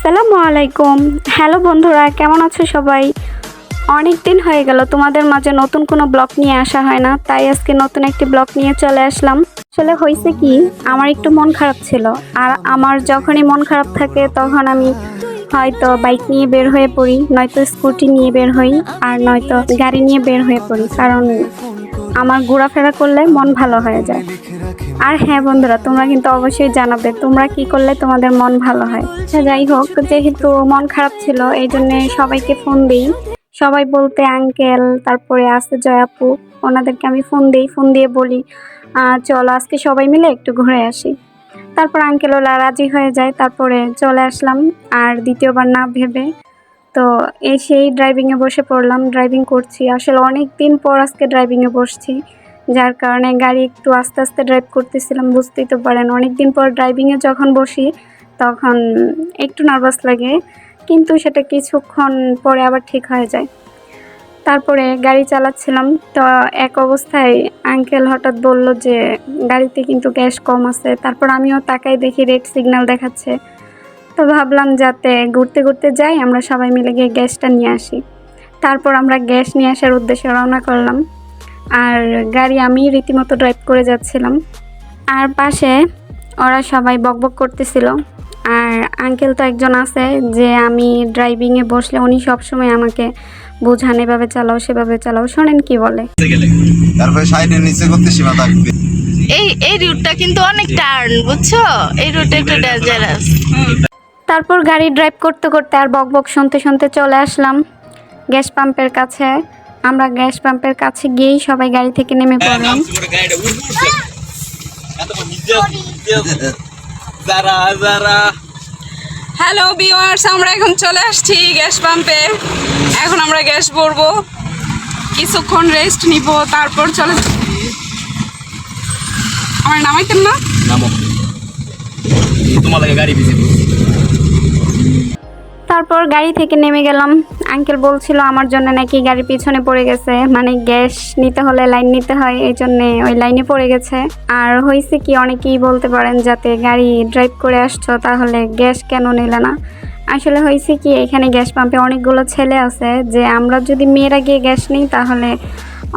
আসসালামু আলাইকুম। হ্যালো বন্ধুরা, কেমন আছো সবাই? অনেক দিন হয়ে গেল, তোমাদের মাঝে নতুন কোনো ব্লগ নিয়ে আসা হয় না, তাই আজকে নতুন একটি ব্লগ নিয়ে চলে আসলাম। আসলে হয়েছে কি, আমার একটু মন খারাপ ছিল, আর আমার যখনই মন খারাপ থাকে, তখন আমি হয়তো বাইক নিয়ে বের হয়ে পড়ি, নয়তো স্কুটি নিয়ে বের হই, আর নয়তো গাড়ি নিয়ে বের হয়ে পড়ি, কারণ আমার ঘোরাফেরা করলে মন ভালো হয়ে যায়। আর হ্যাঁ বন্ধুরা, তোমরা কিন্তু অবশ্যই জানাবে তোমরা কি করলে তোমাদের মন ভালো হয়। আচ্ছা যাই হোক, যেহেতু মন খারাপ ছিল, এই জন্য সবাইকে ফোন দিই। সবাই বলতে আঙ্কেল তারপরে আছে জয়াপু ওনাদেরকে আমি ফোন দিই ফোন দিয়ে বলি চলো আজকে সবাই মিলে একটু ঘুরে আসি। তারপর আঙ্কেল ওলা রাজি হয়ে যায়, তারপরে চলে আসলাম। আর দ্বিতীয়বার না ভেবে তো এসেই ড্রাইভিংয়ে বসে পড়লাম ড্রাইভিং করছি। আসলে অনেক দিন পর আজকে ড্রাইভিংয়ে বসছি, যার কারণে গাড়ি একটু আস্তে আস্তে ড্রাইভ করতেছিলাম, বুঝতেই তো পারেন। অনেক দিন পর ড্রাইভিংয়ে যখন বসি, তখন একটু নার্ভাস লাগে, কিন্তু সেটা কিছুক্ষণ পরে আবার ঠিক হয়ে যায়। তারপরে গাড়ি চালাচ্ছিলাম, তো এক অবস্থায় আঙ্কেল হঠাৎ বলল যে, গাড়িতে কিন্তু গ্যাস কম আছে। তারপর আমিও তাকাই দেখি রেড সিগন্যাল দেখাচ্ছে। তো ভাবলাম যাতে ঘুরতে ঘুরতে যাই আমরা সবাই মিলে গিয়ে গ্যাসটা নিয়ে আসি। তারপর আমরা গ্যাস নিয়ে আসার উদ্দেশ্যে রওনা করলাম। আর গাড়ি আমি রীতিমতো ড্রাইভ করে যাচ্ছিলাম। আর পাশে ওরা সবাই বকবক করতেছিল। আর আঙ্কেল তো একজন আছে যে আমি ড্রাইভিংয়ে বসলে উনি সবসময় আমাকে বোঝান এভাবে চালাও সেভাবে চালাও। শোনেন কি বলে। তারপরে সাইডের নিচে করতে সীমা থাকবে এই এই রুটটা কিন্তু অনেক টার্ন বুঝছ? এই রুটটা একটু ডেঞ্জারাস তারপর গাড়ি ড্রাইভ করতে করতে আর বক বক শুনতে শুনতে চলে আসলাম। গ্যাস পাম্পের কাছে। আমরা গ্যাস পাম্পের কাছে গিয়েই সবাই গাড়ি থেকে নেমে পড়লাম। যারা যারা। হ্যালো ভিউয়ার্স আমরা এখন চলে আসছি গ্যাস পাম্পে। এখন আমরা গ্যাস ভরবো। কিছুক্ষণ রেস্ট নিব তারপর চলে আমার নামাইতেন না? নামো। তোমার লাগে গাড়ি বিজি। তারপর গাড়ি থেকে নেমে গেলাম। আঙ্কেল বলছিল, আমার জন্য নাকি গাড়ির পিছনে পড়ে গেছে। মানে গ্যাস নিতে হলে লাইন নিতে হয়, এই জন্যে ওই লাইনে পড়ে গেছে। আর হয়েছে কি, অনেকেই বলতে পারেন, যাতে গাড়ি ড্রাইভ করে আসছো, তাহলে গ্যাস কেন নিলে না? আসলে হয়েছে কি, এখানে গ্যাস পাম্পে অনেকগুলো ছেলে আছে, যে আমরা যদি মেয়েরা গিয়ে গ্যাস নিই, তাহলে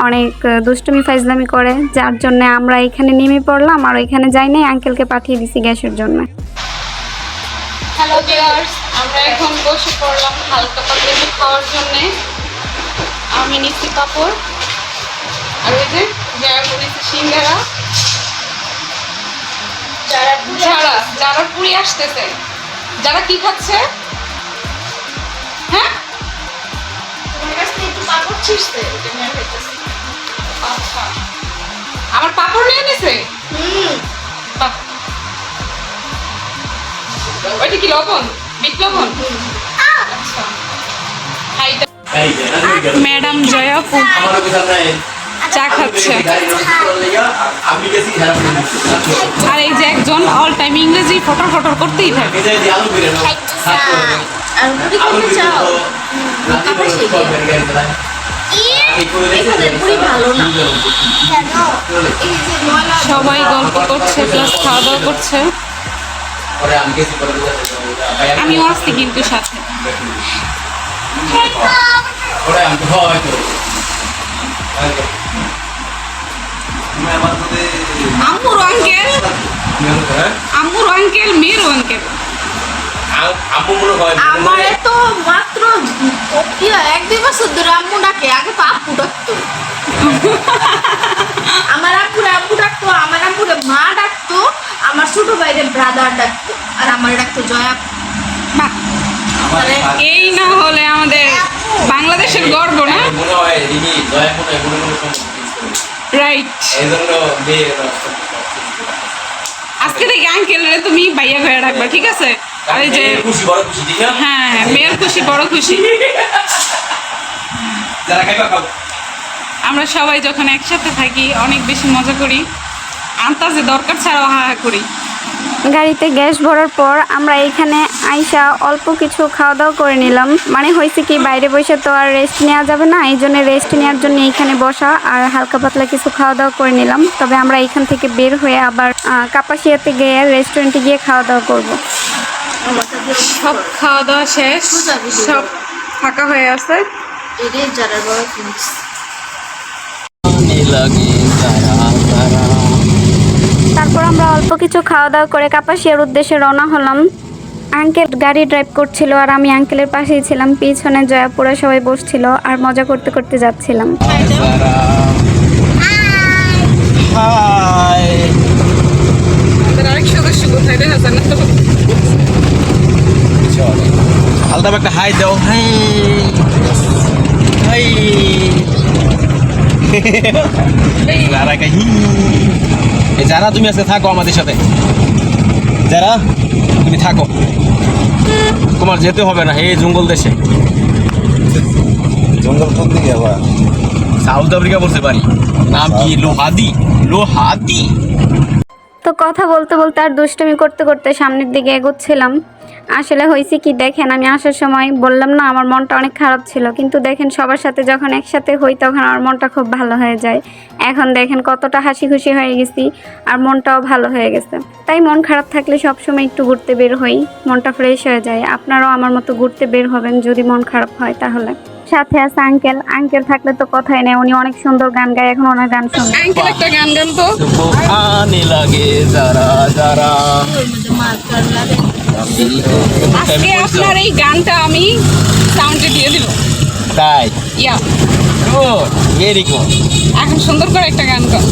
অনেক দুষ্টুমি ফাইজলামি করে। যার জন্য আমরা এখানে নেমে পড়লাম, আর ওইখানে যাই নাই, আঙ্কেলকে পাঠিয়ে দিছি গ্যাসের জন্য। হ্যালো ভিউয়ার্স আমরা এখন বসে পড়লাম হালকা পাতলা খাওয়ার জন্য। আমি নিচ্ছি কাপড় আর ওই যে যারা বলেছি সিঙ্গারা। যারা যারা যারা পুরি আসতেছে। যারা কি খাচ্ছে? হ্যাঁ। আচ্ছা। আমার পাপড় নিয়ে নিছে ওইটা কি লবণ? ম্যাডাম জয়াপু চা খাচ্ছে। আর এই যে একজন অল টাইম ইংরেজি ফটর ফটর করতেই থাকে। সবাই গল্প করছে প্লাস খাওয়া দাওয়া করছে। আমি আসছি কিন্তু সাথে। আম্মুর আঙ্কেল আম্মুর আঙ্কেল মেয়ের আঙ্কেল মনে হয় আমারে তো মাত্র হয়, এক দুই বছর ধরে আম্মু ডাকে। আগে তো আপু ডাকতো। আমার আম্মুরে আম্মু ডাকতো আমার আম্মুরে মা ডাকতো আমার ছোট ভাইরে ব্রাদার ডাকতো। আর আমার ডাকতো জয়া বাহ, এই না হলে আমাদের বাংলাদেশের গর্ব না? হয় রাইট আজকে থেকে আঙ্কেল রে তুমি ভাইয়া ভাইয়া ডাকবা ঠিক আছে? আর এই যে খুশি বড় খুশি ঠিক না হ্যাঁ হ্যাঁ মেয়ের খুশি বড় খুশি। যারা খাইবা খাও। আমরা সবাই যখন একসাথে থাকি অনেক বেশি মজা করি। আন্তাজে দরকার ছাড়াও হা হা করি। গাড়িতে গ্যাস ভরার পর আমরা এখানে আইসা অল্প কিছু খাওয়া দাওয়া করে নিলাম। মানে হয়েছে কি বাইরে বসে তো আর রেস্ট নেওয়া যাবে না এই জন্য রেস্ট নেওয়ার জন্য এইখানে বসা আর হালকা পাতলা কিছু খাওয়া দাওয়া করে নিলাম। তবে আমরা এখান থেকে বের হয়ে আবার কাপাসিয়াতে গিয়ে রেস্টুরেন্টে গিয়ে খাওয়া দাওয়া করব। সব খাওয়া দাওয়া শেষ সব ফাঁকা হয়ে আছে। এটাই যারা বাবা ফিনিক্স লাগে তারপর আমরা অল্প কিছু খাওয়া দাওয়া করে কাপাসিয়ার উদ্দেশ্যে রওনা হলাম আঙ্কেল গাড়ি ড্রাইভ করছিল আর আমি আঙ্কেলের পাশেই ছিলাম পিছনে জয়াপুরা সবাই বসছিল আর মজা করতে করতে যাচ্ছিলাম হাই দাও হাই যারা তুমি আজকে থাকো আমাদের সাথে যারা তুমি থাকো তোমার যেতে হবে না এই জঙ্গল দেশে। জঙ্গল কোন দিকে আবার? সাউথ আফ্রিকা বলতে পারি। নাম কি? লোহাদি? লোহাদি? তো কথা বলতে বলতে আর দুষ্টুমি করতে করতে সামনের দিকে এগোচ্ছিলাম। আসলে হয়েছে কি দেখেন, আমি আসার সময় বললাম না, আমার মনটা অনেক খারাপ ছিল। কিন্তু দেখেন, সবার সাথে যখন একসাথে হই, তখন আমার মনটা খুব ভালো হয়ে যায়। এখন দেখেন, কতটা হাসি খুশি হয়ে গেছি, আর মনটাও ভালো হয়ে গেছে। তাই মন খারাপ থাকলে সবসময় একটু ঘুরতে বের হই, মনটা ফ্রেশ হয়ে যায়। আপনারাও আমার মতো ঘুরতে বের হবেন যদি মন খারাপ হয় তাহলে। সাথে আছে আঙ্কেল আঙ্কেল থাকলে তো কথাই নেই উনি অনেক সুন্দর গান গায় এখন ওনার গান শুনব। আঙ্কেল একটা গান গান তো। আনে লাগে যারা যারা। আজকে আপনার এই গানটা আমি সাউন্ডে দিয়ে দিব। তাই? ইয়া ও ভেরি গুড এখন সুন্দর করে একটা গান গাও।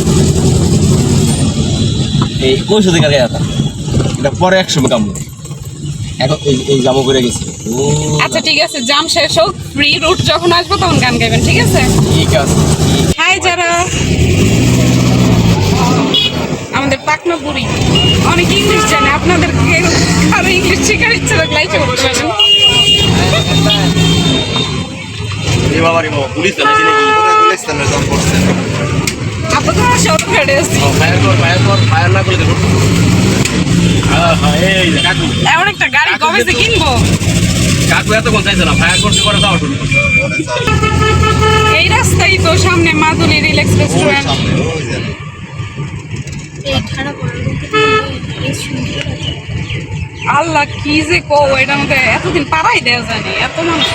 এই কোন সাথে কাজে এটা পরে একসময় কামড় এখন এই জামো করে গেছি। ও। ঠিক আছে জাম শেষ হোক ফ্রি রুট যখন আসব তখন গান গাইবেন ঠিক আছে? ঠিক আছে। হাই যারা। আমাদের পাকনা বুড়ি। অনেক ইংলিশ জানে আপনাদের আরও ইংলিশ শেখার ইচ্ছে থাকলে ইচ্ছে করতে পারেন কর কর এমন একটা গাড়ি কবে কিনবো? কাকু চাইছে না ফায়ার করতে করে দাও শুরু এই রাস্তায় তো সামনে মাদুলি রিল্যাক্স রেস্টুরেন্ট জানে। আল্লাহ কি যে কো এটার মধ্যে এতদিন পারাই দেওয়া যায়নি এত মানুষ।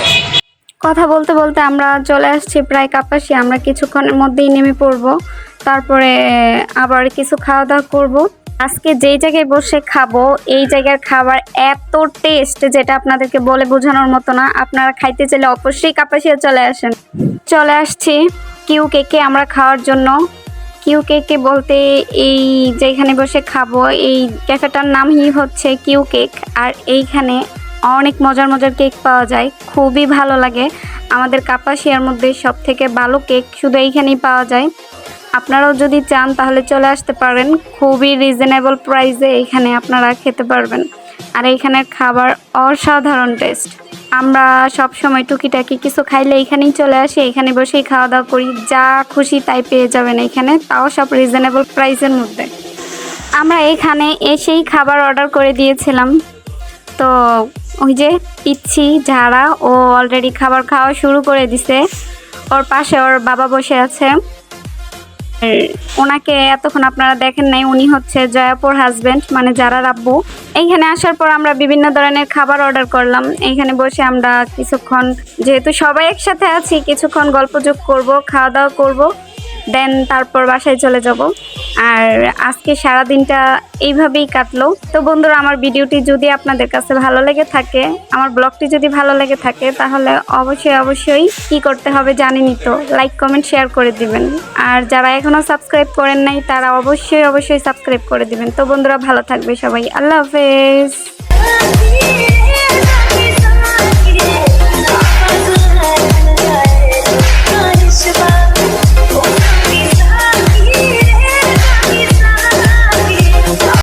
কথা বলতে বলতে আমরা চলে আসছি প্রায় কাপাসি আমরা কিছুক্ষণের মধ্যেই নেমে পড়ব। তারপরে আবার কিছু খাওয়া দাওয়া করব। আজকে যেই জায়গায় বসে খাব, এই জায়গার খাবার এত টেস্ট যেটা আপনাদেরকে বলে বোঝানোর মতো না। আপনারা খাইতে চাইলে অবশ্যই কাপাসিয়া চলে আসেন। চলে আসছি কিউ কেকে আমরা খাওয়ার জন্য। কিউ কেকে বলতে এই যেখানে বসে খাব, এই ক্যাফেটার নামই হচ্ছে কিউ কেক আর এইখানে অনেক মজার মজার কেক পাওয়া যায়, খুবই ভালো লাগে। আমাদের কাপাসিয়ার মধ্যে সব থেকে ভালো কেক শুধু এইখানেই পাওয়া যায়। আপনারাও যদি চান তাহলে চলে আসতে পারেন। খুবই রিজনেবল প্রাইসে এখানে আপনারা খেতে পারবেন। আর এইখানের খাবার অসাধারণ টেস্ট আমরা সব সময় টুকিটাকি কিছু খাইলে এখানেই চলে আসি, এখানে বসেই খাওয়া দাওয়া করি। যা খুশি তাই পেয়ে যাবেন এখানে, তাও সব রিজনেবল প্রাইসের মধ্যে। আমরা এখানে এসেই খাবার অর্ডার করে দিয়েছিলাম। তো ওই যে পিচ্ছি ঝাড়া ও অলরেডি খাবার খাওয়া শুরু করে দিছে। ওর পাশে ওর বাবা বসে আছে। ওনাকে এতক্ষণ আপনারা দেখেন নাই, উনি হচ্ছে জয়াপুর হাজবেন্ড মানে যারা রাব্বু। এইখানে আসার পর আমরা বিভিন্ন ধরনের খাবার অর্ডার করলাম। এইখানে বসে আমরা কিছুক্ষণ, যেহেতু সবাই একসাথে আছি, কিছুক্ষণ গল্প গল্পযোগ করব খাওয়া দাওয়া করব। দেন তারপর বাসায় চলে যাব। আর আজকে সারা দিনটা এইভাবেই কাটলো। তো বন্ধুরা, আমার ভিডিওটি যদি আপনাদের কাছে ভালো লেগে থাকে, আমার ব্লগটি যদি ভালো লেগে থাকে, তাহলে অবশ্যই অবশ্যই কি করতে হবে জানেনই তো লাইক কমেন্ট শেয়ার করে দিবেন। আর যারা এখনও সাবস্ক্রাইব করেন নাই, তারা অবশ্যই অবশ্যই সাবস্ক্রাইব করে দিবেন। তো বন্ধুরা, ভালো থাকবে সবাই। আল্লাহ হাফেজ।